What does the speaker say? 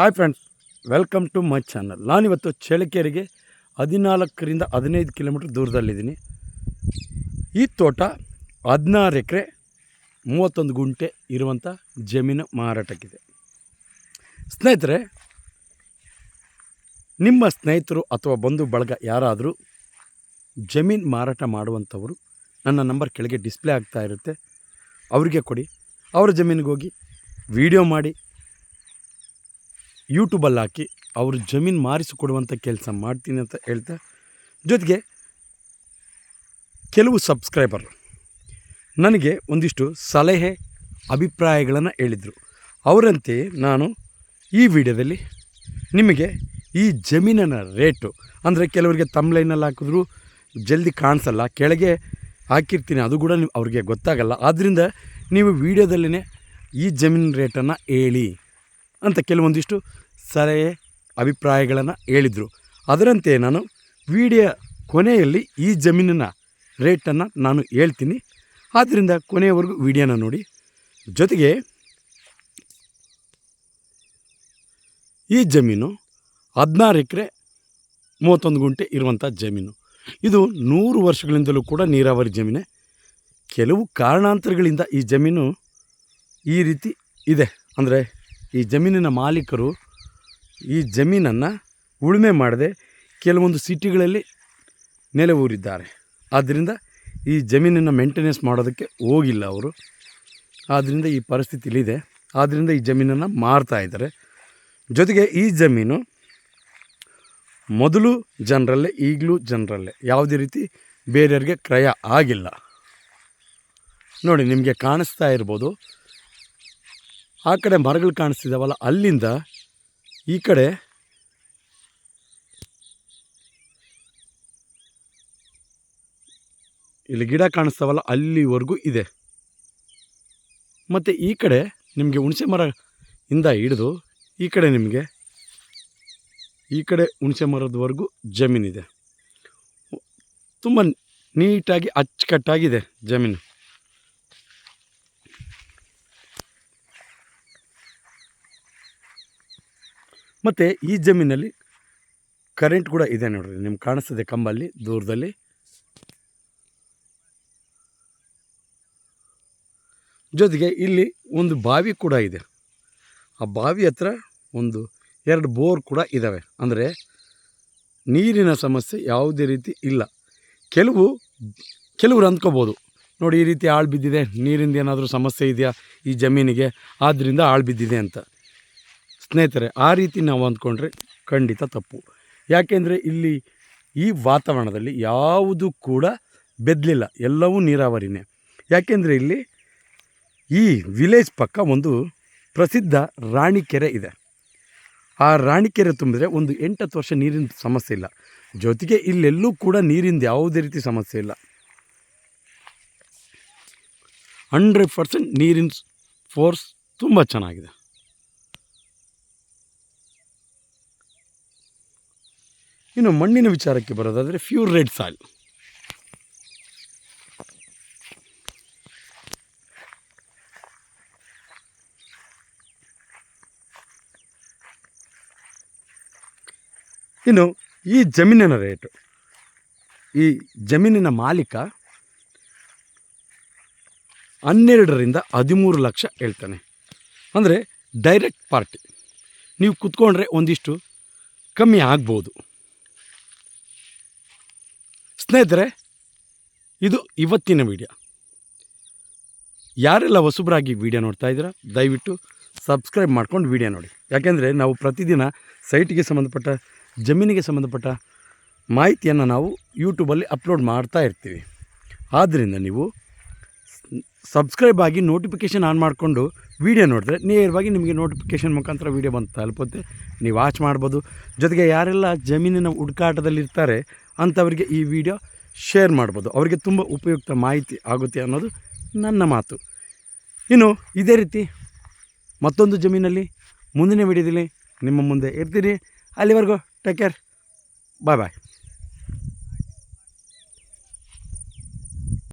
Hi friends welcome to my channel ನಾನಿವತ್ತು ಚಳ್ಳಕೆರೆಗೆ ಹದಿನಾಲ್ಕರಿಂದ ಹದಿನೈದು ಕಿಲೋಮೀಟ್ರ್ ದೂರದಲ್ಲಿದ್ದೀನಿ. ಈ ತೋಟ ಹದಿನಾರು ಎಕರೆ, ಮೂವತ್ತೊಂದು ಗುಂಟೆ ಇರುವಂಥ ಜಮೀನು ಮಾರಾಟಕ್ಕಿದೆ. ಸ್ನೇಹಿತರೆ, ನಿಮ್ಮ ಸ್ನೇಹಿತರು ಅಥವಾ ಬಂಧು ಬಳಗ ಯಾರಾದರೂ ಜಮೀನು ಮಾರಾಟ ಮಾಡುವಂಥವರು ನನ್ನ ನಂಬರ್ ಕೆಳಗೆ ಡಿಸ್ಪ್ಲೇ ಆಗ್ತಾ ಇರುತ್ತೆ. ಅವರಿಗೆ ಕೊಡಿ. ಅವರ ಜಮೀನಿಗೆ ಹೋಗಿ ವಿಡಿಯೋ ಮಾಡಿ ಯೂಟ್ಯೂಬಲ್ಲಿ ಹಾಕಿ ಅವರು ಜಮೀನು ಮಾರಿಸಿಕೊಡುವಂಥ ಕೆಲಸ ಮಾಡ್ತೀನಿ ಅಂತ ಹೇಳ್ತಾ, ಜೊತೆಗೆ ಕೆಲವು ಸಬ್ಸ್ಕ್ರೈಬರ್ ನನಗೆ ಒಂದಿಷ್ಟು ಸಲಹೆ, ಅಭಿಪ್ರಾಯಗಳನ್ನು ಹೇಳಿದರು. ಅವರಂತೆ ನಾನು ಈ ವಿಡಿಯೋದಲ್ಲಿ ನಿಮಗೆ ಈ ಜಮೀನಿನ ರೇಟು, ಅಂದರೆ ಕೆಲವರಿಗೆ ತಮ್ಲೈನಲ್ಲಿ ಹಾಕಿದ್ರು ಜಲ್ದಿ ಕಾಣಿಸಲ್ಲ, ಕೆಳಗೆ ಹಾಕಿರ್ತೀನಿ, ಅದು ಕೂಡ ನೀವು ಅವ್ರಿಗೆ ಗೊತ್ತಾಗಲ್ಲ. ಆದ್ದರಿಂದ ನೀವು ವಿಡಿಯೋದಲ್ಲೇ ಈ ಜಮೀನಿನ ರೇಟನ್ನು ಹೇಳಿ ಅಂತ ಕೆಲವೊಂದಿಷ್ಟು ಸಲಹೆ ಅಭಿಪ್ರಾಯಗಳನ್ನು ಹೇಳಿದರು. ಅದರಂತೆ ನಾನು ವಿಡಿಯೋ ಕೊನೆಯಲ್ಲಿ ಈ ಜಮೀನಿನ ರೇಟನ್ನು ನಾನು ಹೇಳ್ತೀನಿ. ಆದ್ದರಿಂದ ಕೊನೆಯವರೆಗೂ ವಿಡಿಯೋನ ನೋಡಿ. ಜೊತೆಗೆ ಈ ಜಮೀನು ಹದಿನಾರು ಎಕರೆ ಮೂವತ್ತೊಂದು ಗುಂಟೆ ಇರುವಂಥ ಜಮೀನು. ಇದು ನೂರು ವರ್ಷಗಳಿಂದಲೂ ಕೂಡ ನೀರಾವರಿ ಜಮೀನೇ. ಕೆಲವು ಕಾರಣಾಂತರಗಳಿಂದ ಈ ಜಮೀನು ಈ ರೀತಿ ಇದೆ. ಅಂದರೆ ಈ ಜಮೀನಿನ ಮಾಲೀಕರು ಈ ಜಮೀನನ್ನು ಉಳುಮೆ ಮಾಡದೆ ಕೆಲವೊಂದು ಸಿಟಿಗಳಲ್ಲಿ ನೆಲೆ ಊರಿದ್ದಾರೆ. ಆದ್ದರಿಂದ ಈ ಜಮೀನನ್ನು ಮೇಂಟೆನೆನ್ಸ್ ಮಾಡೋದಕ್ಕೆ ಹೋಗಿಲ್ಲ ಅವರು. ಆದ್ದರಿಂದ ಈ ಪರಿಸ್ಥಿತಿಲಿದೆ ಆದ್ದರಿಂದ ಈ ಜಮೀನನ್ನು ಮಾರ್ತಾ ಇದ್ದಾರೆ. ಜೊತೆಗೆ ಈ ಜಮೀನು ಮೊದಲು ಜನರಲ್ಲೇ, ಈಗಲೂ ಜನರಲ್ಲೇ. ಯಾವುದೇ ರೀತಿ ಬೇರೆಯವ್ರಿಗೆ ಕ್ರಯ ಆಗಿಲ್ಲ. ನೋಡಿ, ನಿಮಗೆ ಕಾಣಿಸ್ತಾ ಇರ್ಬೋದು. ಆ ಕಡೆ ಮರಗಳು ಕಾಣಿಸ್ತಿದ್ದಾವಲ್ಲ ಅಲ್ಲಿಂದ ಈ ಕಡೆ ಇಲ್ಲಿ ಗಿಡ ಕಾಣಿಸ್ತಾವಲ್ಲ, ಅಲ್ಲಿವರೆಗೂ ಇದೆ. ಮತ್ತು ಈ ಕಡೆ ನಿಮಗೆ ಹುಣಸೆ ಮರ ಇಂದ ಹಿಡಿದು ಈ ಕಡೆ ನಿಮಗೆ ಈ ಕಡೆ ಹುಣಸೆ ಮರದವರೆಗೂ ಜಮೀನಿದೆ. ತುಂಬ ನೀಟಾಗಿ ಅಚ್ಚುಕಟ್ಟಾಗಿದೆ ಜಮೀನು. ಮತ್ತು ಈ ಜಮೀನಲ್ಲಿ ಕರೆಂಟ್ ಕೂಡ ಇದೆ ನೋಡಿರಿ. ನಿಮ್ಗೆ ಕಾಣಿಸ್ತದೆ ಕಂಬಲ್ಲಿ, ದೂರದಲ್ಲಿ. ಜೊತೆಗೆ ಇಲ್ಲಿ ಒಂದು ಬಾವಿ ಕೂಡ ಇದೆ. ಆ ಬಾವಿ ಹತ್ರ ಒಂದು ಎರಡು ಬೋರ್ ಕೂಡ ಇದ್ದಾವೆ ಅಂದರೆ ನೀರಿನ ಸಮಸ್ಯೆ ಯಾವುದೇ ರೀತಿ ಇಲ್ಲ. ಕೆಲವು, ಕೆಲವರು ಅಂದ್ಕೋಬೋದು, ನೋಡಿ ಈ ರೀತಿ ಆಳು ಬಿದ್ದಿದೆ, ನೀರಿಂದ ಏನಾದರೂ ಸಮಸ್ಯೆ ಇದೆಯಾ ಈ ಜಮೀನಿಗೆ? ಆದ್ದರಿಂದ ಆಳು ಬಿದ್ದಿದೆ ಅಂತ. ಸ್ನೇಹಿತರೆ, ಆ ರೀತಿ ನಾವು ಅಂದ್ಕೊಂಡ್ರೆ ಖಂಡಿತ ತಪ್ಪು. ಯಾಕೆಂದರೆ ಇಲ್ಲಿ ಈ ವಾತಾವರಣದಲ್ಲಿ ಯಾವುದು ಕೂಡ ಬೆದ್ದಲಿಲ್ಲ ಎಲ್ಲವೂ ನೀರಾವರಿನೇ. ಯಾಕೆಂದರೆ ಇಲ್ಲಿ ಈ ವಿಲೇಜ್ ಪಕ್ಕ ಒಂದು ಪ್ರಸಿದ್ಧ ರಾಣಿಕೆರೆ ಇದೆ. ಆ ರಾಣಿಕೆರೆ ತುಂಬಿದ್ರೆ ಒಂದು ಎಂಟತ್ತು ವರ್ಷ ನೀರಿನ ಸಮಸ್ಯೆ ಇಲ್ಲ. ಜೊತೆಗೆ ಇಲ್ಲೆಲ್ಲೂ ಕೂಡ ನೀರಿಂದ ಯಾವುದೇ ರೀತಿ ಸಮಸ್ಯೆ ಇಲ್ಲ. ಹಂಡ್ರೆಡ್ ಪರ್ಸೆಂಟ್ ನೀರಿನ ಫೋರ್ಸ್ ತುಂಬ ಚೆನ್ನಾಗಿದೆ. ಇನ್ನು ಮಣ್ಣಿನ ವಿಚಾರಕ್ಕೆ ಬರೋದಾದರೆ ಫ್ಯೂರ್ ರೆಡ್ ಸಾಯಿಲ್ ಇನ್ನು ಈ ಜಮೀನಿನ ರೇಟು. ಈ ಜಮೀನಿನ ಮಾಲೀಕ ಹನ್ನೆರಡರಿಂದ ಹದಿಮೂರು ಲಕ್ಷ ಹೇಳ್ತಾನೆ. ಅಂದರೆ ಡೈರೆಕ್ಟ್ ಪಾರ್ಟಿ ನೀವು ಕುತ್ಕೊಂಡ್ರೆ ಒಂದಿಷ್ಟು ಕಮ್ಮಿ ಆಗ್ಬೋದು. ಸ್ನೇಹಿತರೆ, ಇದು ಇವತ್ತಿನ ವಿಡಿಯೋ ಯಾರೆಲ್ಲ ಹೊಸಬ್ರಾಗಿ ವಿಡಿಯೋ ನೋಡ್ತಾ ಇದ್ದೀರಾ, ದಯವಿಟ್ಟು ಸಬ್ಸ್ಕ್ರೈಬ್ ಮಾಡ್ಕೊಂಡು ವಿಡಿಯೋ ನೋಡಿ. ಯಾಕೆಂದರೆ ನಾವು ಪ್ರತಿದಿನ ಸೈಟಿಗೆ ಸಂಬಂಧಪಟ್ಟ, ಜಮೀನಿಗೆ ಸಂಬಂಧಪಟ್ಟ ಮಾಹಿತಿಯನ್ನು ನಾವು ಯೂಟ್ಯೂಬಲ್ಲಿ ಅಪ್ಲೋಡ್ ಮಾಡ್ತಾ ಇರ್ತೀವಿ. ಆದ್ದರಿಂದ ನೀವು ಸಬ್ಸ್ಕ್ರೈಬ್ ಆಗಿ ನೋಟಿಫಿಕೇಷನ್ ಆನ್ ಮಾಡಿಕೊಂಡು ವೀಡಿಯೋ ನೋಡಿದ್ರೆ ನೇರವಾಗಿ ನಿಮಗೆ ನೋಟಿಫಿಕೇಷನ್ ಮುಖಾಂತರ ವೀಡಿಯೋ ಬಂದು ತಲುಪುತ್ತೆ. ನೀವು ವಾಚ್ ಮಾಡ್ಬೋದು. ಜೊತೆಗೆ ಯಾರೆಲ್ಲ ಜಮೀನಿನ ಹುಡುಕಾಟದಲ್ಲಿರ್ತಾರೆ ಅಂಥವರಿಗೆ ಈ ವಿಡಿಯೋ ಶೇರ್ ಮಾಡ್ಬೋದು. ಅವರಿಗೆ ತುಂಬ ಉಪಯುಕ್ತ ಮಾಹಿತಿ ಆಗುತ್ತೆ ಅನ್ನೋದು ನನ್ನ ಮಾತು. ಇನ್ನು ಇದೇ ರೀತಿ ಮತ್ತೊಂದು ಜಮೀನಲ್ಲಿ ಮುಂದಿನ ವಿಡಿಯೋದಲ್ಲಿ ನಿಮ್ಮ ಮುಂದೆ ಇರ್ತೀರಿ ಅಲ್ಲಿವರೆಗೂ ಟೇಕ್ ಕೇರ್ ಬಾಯ್ ಬಾಯ್